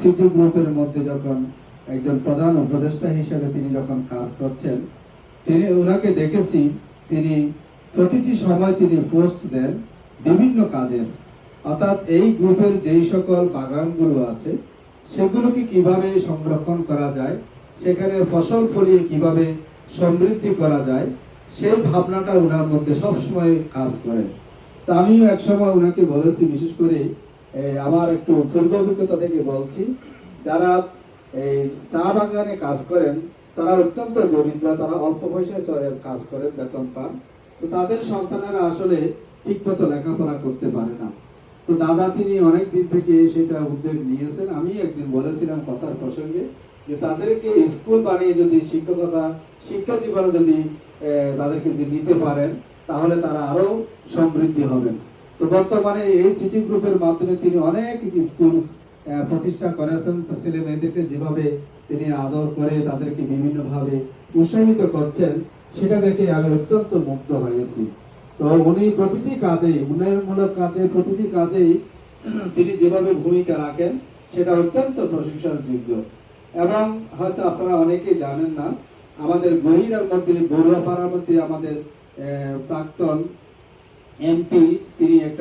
City গ্রুপের মধ্যে যখন একজন প্রধান উপদেষ্টা হিসেবে তিনি যখন কাজ করছেন, তিনি ওনাকে দেখেছি, তিনি প্রতিটি সময় তিনি পোস্ট দেন বিভিন্ন কাজের। অর্থাৎ এই গ্রুপের যেই সকল বাগানগুলো আছে, সেগুলোকে কীভাবে সংরক্ষণ করা যায়, সেখানে ফসল ফলিয়ে কীভাবে সমৃদ্ধি করা যায়, সেই ভাবনাটা ওনার মধ্যে সবসময় কাজ করে। তা আমিও একসময় ওনাকে বলেছি, বিশেষ করে আমার একটু পূর্ব অভিজ্ঞতা থেকে বলছি, যারা এই চা বাগানে কাজ করেন, তারা অত্যন্ত দরিদ্র তারা অল্প পয়সায় কাজ করেন, বেতন পান। তো তাদের সন্তানেরা আসলে ঠিকমতো লেখাপড়া করতে পারে না। তো দাদা তিনি অনেক দিন থেকে সেটা উদ্যোগ নিয়েছেন। আমি একদিন বলেছিলাম কথার প্রসঙ্গে যে তাদেরকে স্কুল বানিয়ে যদি শিক্ষকতা, শিক্ষা জীবনে যদি তাদেরকে যদি নিতে পারেন, তাহলে তারা আরও সমৃদ্ধি হবেন। তো বর্তমানে এই সিটি গ্রুপের মাধ্যমে তিনি অনেক স্কুল প্রতিষ্ঠা করেছেন। ছেলে মেয়েদেরকে যেভাবে তিনি আদর করে তাদেরকে বিভিন্ন ভাবে উৎসাহিত করছেন, সেটা দেখে আমি অত্যন্ত মুগ্ধ হয়েছি। তো উনি প্রতিটি কাজেই, উন্নয়নমূলক কাজে, প্রতিটি কাজেই তিনি যেভাবে ভূমিকা রাখেন, সেটা অত্যন্ত প্রশংসার যোগ্য এবং হয়তো আপনারা অনেকেই জানেন না, আমাদের গহিরার মধ্যে, বড়ুয়াপাড়ার মধ্যে আমাদের প্রাক্তন এমপি তিনি একটা